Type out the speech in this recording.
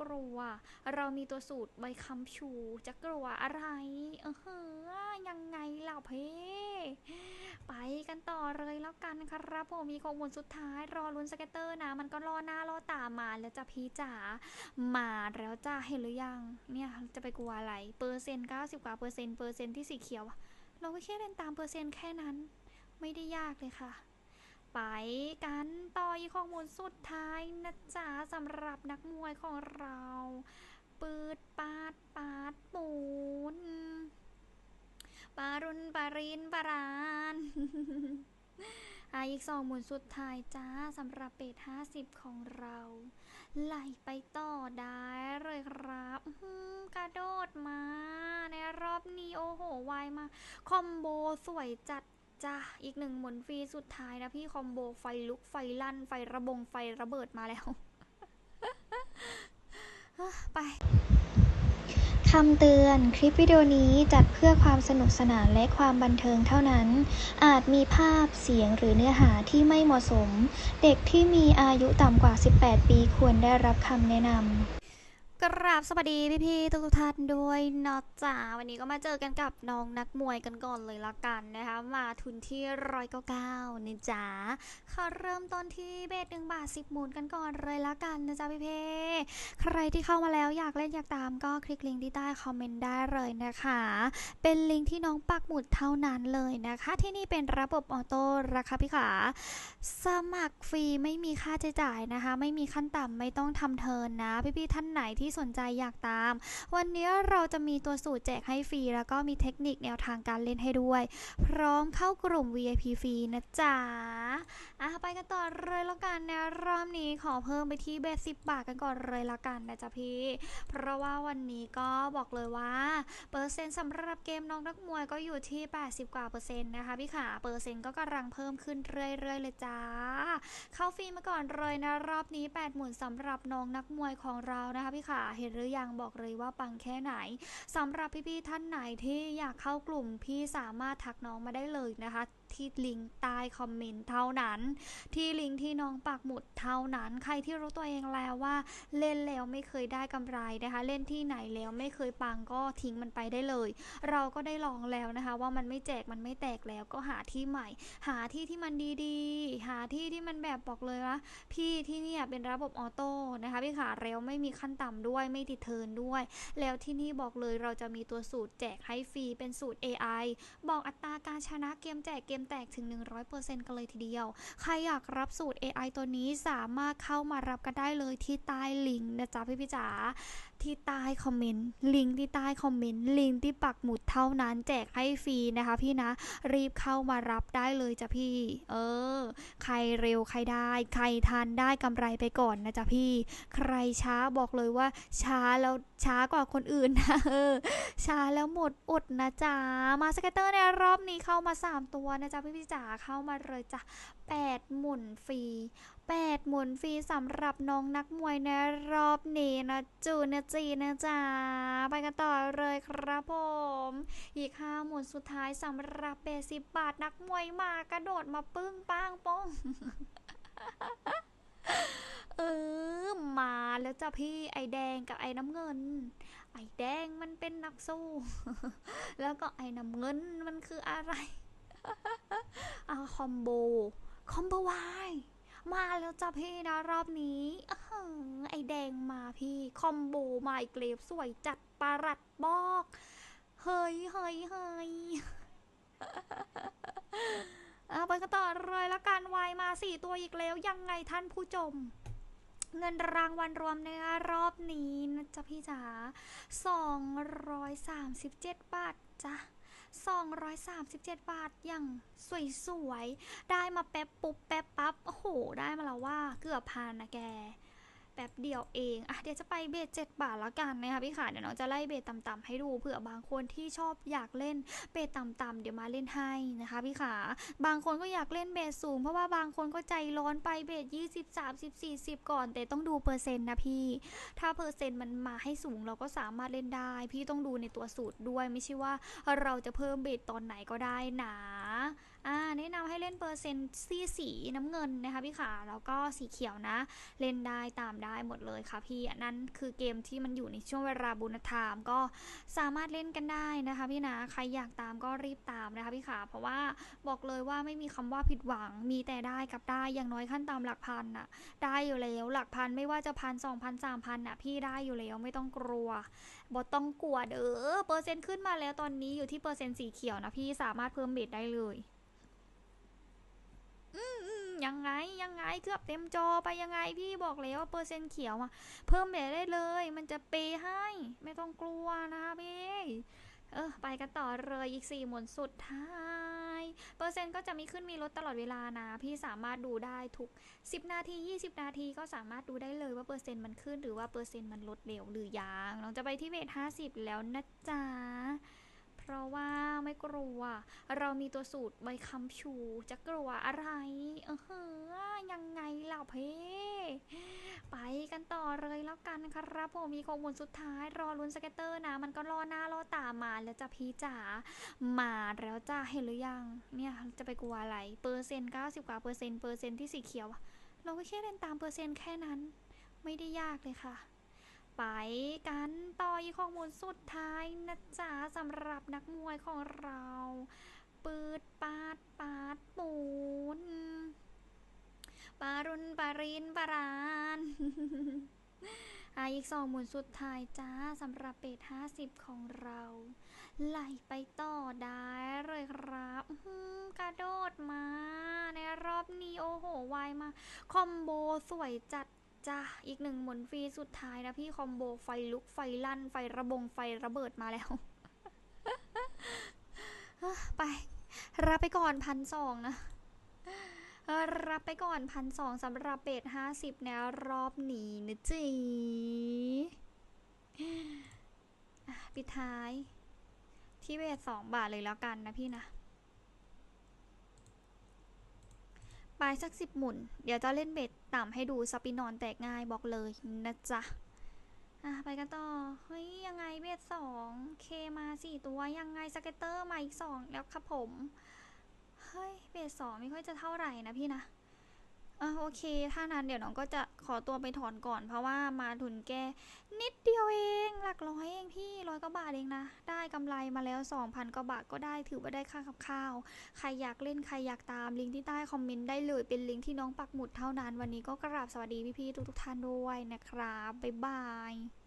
กลัว เรามีตัวสูตรใบคำชู จะกลัวอะไร เออเฮ้อยังไงล่ะเพ่ไปกันต่อเลยแล้วกันครับผมมีข้อมูลสุดท้ายรอลุ้นสเก็ตเตอร์นะ มันก็รอหน้ารอตามาแล้วจะพีจ๋ามาแล้วจ้าเห็นหรือยัง เนี่ยจะไปกลัวอะไร เปอร์เซ็นต์90กว่าเปอร์เซ็นต์เปอร์เซ็นต์ที่สีเขียว เราก็แค่เล่นตามเปอร์เซ็นต์แค่นั้น ไม่ได้ยากเลยค่ะ ไปกันต่ออีกข้อมูลสุดท้ายนะจ๊ะสำหรับนักมวยของเรา ปืดปาดปาดปูนปารุนปารินปารานอะอีกสองหมุนสุดท้ายจ้าสำหรับเบท50ของเราไหลไปต่อได้เลยครับกระโดดมา ในรอบนี้โอ้โหวมา คอมโบสวยจัด จ้าอีกหนึ่งหมุนฟรีสุดท้ายนะพี่คอมโบไฟลุกไฟลั่น ไฟระบงไฟระเบิดมาแล้ว ไปคำเตือน คลิปวิดีโอนี้จัดเพื่อความสนุกสนานและความบันเทิงเท่านั้น อาจมีภาพเสียงหรือเนื้อหาที่ไม่เหมาะสม เด็กที่มีอายุต่ำกว่า 18 ปีควรได้รับคำแนะนำ ราบสวัสดีพี่ๆทุกท่านด้วยนะจ๊ะวันนี้ก็มาเจอกันกับน้องนักมวยกันก่อนเลยละกันนะคะ มาทุนที่ร้อยเก้าเก้านี่จ๊ะขอเริ่มต้นที่เบสหนึ่งบาทสิบหมุนกันก่อนเลยละกันนะจ๊ะพี่ๆใครที่เข้ามาแล้วอยากเล่นอยากตามก็คลิกลิงก์ที่ใต้คอมเมนต์ได้เลยนะคะ เป็นลิงก์ที่น้องปักหมุดเท่านั้นเลยนะคะ ที่นี่เป็นระบบออโต้ราคาพี่ขาสมัครฟรีไม่มีค่าใช้จ่ายนะคะ ไม่มีขั้นต่ำไม่ต้องทำเทิร์นนะพี่ๆท่านไหนที่สนใจอยากตาม วันนี้เราจะมีตัวสูตรแจกให้ฟรี แล้วก็มีเทคนิคแนวทางการเล่นให้ด้วย พร้อมเข้ากลุ่ม VIP ฟรีนะจ๊ะอะไปกันต่อเลยแล้วกันนะรอบนี้ขอเพิ่มไปที่เบสสิบบาทกันก่อนเลยละกันนะจ๊ะพี่ เพราะว่าวันนี้ก็บอกเลยว่า เปอร์เซ็นต์สำหรับเกมน้องนักมวยก็อยู่ที่ 80 กว่าเปอร์เซ็นต์นะคะพี่ขาเปอร์เซ็นต์ก็กำลังเพิ่มขึ้นเรื่อยๆเลยจ้า เข้าฟรีมาก่อนเลยนะ รอบนี้8หมุนสำหรับน้องนักมวยของเรานะคะพี่ขาเห็นหรือยังบอกเลยว่าปังแค่ไหนสำหรับพี่ๆท่านไหนที่อยากเข้ากลุ่มพี่สามารถทักน้องมาได้เลยนะคะ ที่ลิงก์ใต้คอมเมนต์เท่านั้น ที่ลิงก์ที่น้องปักหมุดเท่านั้น ใครที่รู้ตัวเองแล้วว่าเล่นแล้วไม่เคยได้กำไรนะคะ เล่นที่ไหนแล้วไม่เคยปังก็ทิ้งมันไปได้เลย เราก็ได้ลองแล้วนะคะ ว่ามันไม่แจกมันไม่แตกแล้วก็หาที่ใหม่ หาที่ที่มันดีๆ หาที่ที่มันแบบบอกเลยว่าพี่ที่เนี่ยเป็นระบบออโต้นะคะพี่ขาเร็วไม่มีขั้นต่ำด้วยไม่ติดเทินด้วย แล้วที่นี่บอกเลยเราจะมีตัวสูตรแจกให้ฟรีเป็นสูตร AI บอกอัตราการชนะเกมแจกเกมแตกถึง 100%กันเลยทีเดียว ใครอยากรับสูตร AI ตัวนี้สามารถเข้ามารับกันได้เลยที่ใต้ลิงก์นะจ๊ะพี่พี่จ๋าที่ใต้คอมเมนต์ลิงก์ที่ใต้คอมเมนต์ลิงก์ที่ปักหมุดเท่านั้นแจกให้ฟรีนะคะพี่นะ รีบเข้ามารับได้เลยจ้ะพี่ เออ ใครเร็วใครได้ ใครทันได้กำไรไปก่อนนะจ๊ะพี่ ใครช้าบอกเลยว่าช้าแล้ว ช้ากว่าคนอื่นนะเออช้าแล้วหมดอดนะจ๊ะมาสเก็ตเตอร์ในรอบนี้เข้ามา 3 ตัวนะจ๊ะพี่พี่จ๋าเข้ามาเลยจ้ะ8 หมุนฟรี8 หมุนฟรีสำหรับน้องนักมวยในรอบนี้นะจูนะจีนะจ๊ะไปกันต่อเลยครับผม อีก 5 หมุนสุดท้ายสำหรับเบสิบบาทนักมวยมากระโดดมาปึ้งป้างป้อง เออ มาแล้วจ้ะพี่ไอแดงกับไอน้ำเงิน ไอแดงมันเป็นนักสู้ แล้วก็ไอน้ำเงินมันคืออะไรอ่าคอมโบ คอมโบวายมาแล้วจ้ะพี่นะรอบนี้อื้อหือไอแดงมาพี่ คอมโบมาอีกเลฟสวยจัดปารัดบอก เฮ้ยเฮ้ยเฮ้ยเอาไปกันต่อเลยละกันวายมาสี่ตัวอีกแล้วยังไงท่านผู้ชม เงินรางวัลรวมในรอบนี้นะจ๊ะพี่จ๋า237 บาทจ้ะ237 บาทอย่างสวยๆ ได้มาแป๊บปุ๊บแป๊บปั๊บ โอ้โห ได้มาแล้วว่าเกือบพันนะแก ป๊บเดียวเองอะเดี๋ยวจะไปเบส7บาทแล้วกันนะคะพี่ขาเดี๋ยวน้องจะไล่เบสต่ำๆให้ดูเผื่อบางคนที่ชอบอยากเล่นเบสต่ำๆเดี๋ยวมาเล่นให้นะคะพี่ขาบางคนก็อยากเล่นเบสสูง เพราะว่าบางคนก็ใจร้อนไปเบส20 30 40ก่อน แต่ต้องดูเปอร์เซ็นต์นะพี่ ถ้าเปอร์เซ็นต์มันมาให้สูงเราก็สามารถเล่นได้ พี่ต้องดูในตัวสูตรด้วยไม่ใช่ว่าเราจะเพิ่มเบสตอนไหนก็ได้นะ อ่าแนะนำให้เล่นเปอร์เซ็นต์สีสีน้ำเงินนะคะพี่ขาแล้วก็สีเขียวนะ เล่นได้ตามได้หมดเลยค่ะพี่นนั้นคือเกมที่มันอยู่ในช่วงเวลาบุญธรรมก็สามารถเล่นกันได้นะคะพี่นะใครอยากตามก็รีบตามนะคะพี่ขาเพราะว่าบอกเลยว่าไม่มีคำว่าผิดหวังมีแต่ได้กับได้อย่างน้อยขั้นตามหลักพันน่ะได้อยู่แล้วหลักพันไม่ว่าจะพันสองพันสามพันน่ะพี่ได้อยู่แล้วไม่ต้องกลัวบอต้องกลัวเด้อเปอร์เซ็นต์ขึ้นมาแล้วตอนนี้อยู่ที่เปอร์เซ็นต์สีเขียวนะพี่สามารถเพิ่มเบ็ดได้เลย ยังไงยังไงเกือบเต็มจอไปยังไงพี่บอกแล้วว่าเปอร์เซ็นต์เขียวอะเพิ่มเบ็ดได้เลย มันจะเปย์ให้ ไม่ต้องกลัวนะคะพี่เออไปกันต่อเลยอีกสี่หมุนสุดท้าย เปอร์เซ็นต์ก็จะมีขึ้นมีลดตลอดเวลานะ พี่สามารถดูได้ทุก 10 นาที 20 นาทีก็สามารถดูได้เลยว่าเปอร์เซ็นต์มันขึ้นหรือว่าเปอร์เซ็นต์มันลดเร็วหรือยังน้องจะไปที่เวท50 แล้วนะจ๊ะ ลัว เรามีตัวสูตรใบคำชู จะกลัวอะไร เออเฮ้อยังไงล่ะเพ่ไปกันต่อเลยแล้วกันครับผมมีข้อมูลสุดท้ายรอลุ้นสเก็ตเตอร์นะ มันก็รอหน้ารอตามาแล้วจะพี่จ๋ามาแล้วจ้าเห็นหรือยัง เนี่ยจะไปกลัวอะไร เปอร์เซ็นต์90กว่าเปอร์เซ็นต์เปอร์เซ็นต์ที่สีเขียว เราก็แค่เล่นตามเปอร์เซ็นต์แค่นั้น ไม่ได้ยากเลยค่ะ ไปกันต่ออีกข้อมูลสุดท้ายนะจ๊ะสำหรับนักมวยของเรา ปืดปาดปาดปูนปารุนปารินปารานอะอีกสองหมุนสุดท้ายจ้าสำหรับเบทห้าสิบของเรา ไหลไปต่อได้เลยครับกระโดดมา ในรอบนี้โอ้โห ไวมากคอมโบสวยจัด จ้าอีกหนึ่งหมุนฟรีสุดท้ายนะพี่คอมโบไฟลุกไฟลั่น ไฟระบงไฟระเบิดมาแล้ว ไป รับไปก่อนพันสองนะรับไปก่อนพันสองสำหรับเบทห้าสิบในรอบนี้นะจีปิดท้าย ที่เบสสองบาทเลยแล้วกันนะพี่นะ ไปสักสิบหมุน เดี๋ยวจะเล่นเบ็ดต่ำให้ดูสปินอนแตกง่ายบอกเลยนะจ๊ะอะไปกันต่อ เฮ้ย ยังไงเบ็ดสองเคมาสี่ตัวยังไงสเก็ตเตอร์มาอีกสองแล้วครับผม เฮ้ย เบสสองไม่ค่อยจะเท่าไหร่นะพี่นะ อะโอเค ถ้านั้นเดี๋ยวน้องก็จะขอตัวไปถอนก่อน เพราะว่ามาทุนแกนิดเดียวเอง หลักร้อยเองพี่ร้อยกว่าบาทเองนะ ได้กำไรมาแล้ว 2,000กว่าบาทก็ได้ถือว่าได้ค่ากับข้าว ใครอยากเล่นใครอยากตามลิงก์ที่ใต้คอมเมนต์ได้เลยเป็นลิงก์ที่น้องปักหมุดเท่านั้น วันนี้ก็กราบสวัสดีพี่ๆทุกๆท่านด้วยนะครับบ๊ายบาย